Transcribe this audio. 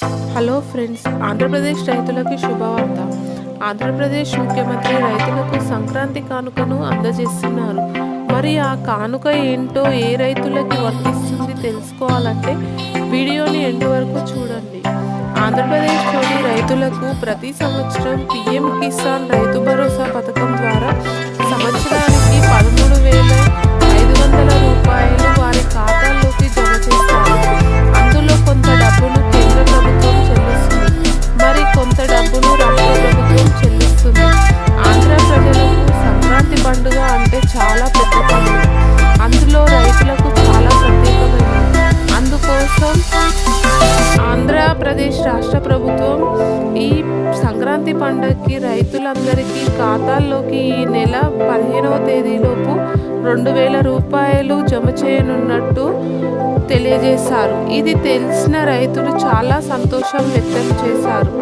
Hello friends Andhra Pradesh రైతులకి శుభవార్త. ఆంధ్రప్రదేశ్ ముఖ్యమంత్రి రైతులకు సంక్రాంతి కానుకను అందజేస్తున్నారు. మరి ఆ కానుక ఏంటో ఏ రైతులకి వర్తిస్తుంది తెలుసుకోవాలంటే వీడియోని ఎండ్ వరకు చూడండి. ఆంధ్రప్రదేశ్లోని రైతులకు ప్రతి సంవత్సరం పిఎం కిసాన్ రైతు భరోసా పథకం ద్వారా చాలా పెద్ద పండుగ అందులో రైతులకు చాలా ప్రత్యేకమైనది అందుకోసం ఆంధ్రప్రదేశ్ రాష్ట్ర ప్రభుత్వం ఈ సంక్రాంతి పండుగకి రైతులందరికీ ఖాతాల్లోకి ఈ నెల పదిహేనవ తేదీలోపు రెండు వేల రూపాయలు జమ చేయనున్నట్టు తెలియజేశారు. ఇది తెలిసిన రైతులు చాలా సంతోషం వ్యక్తం చేశారు.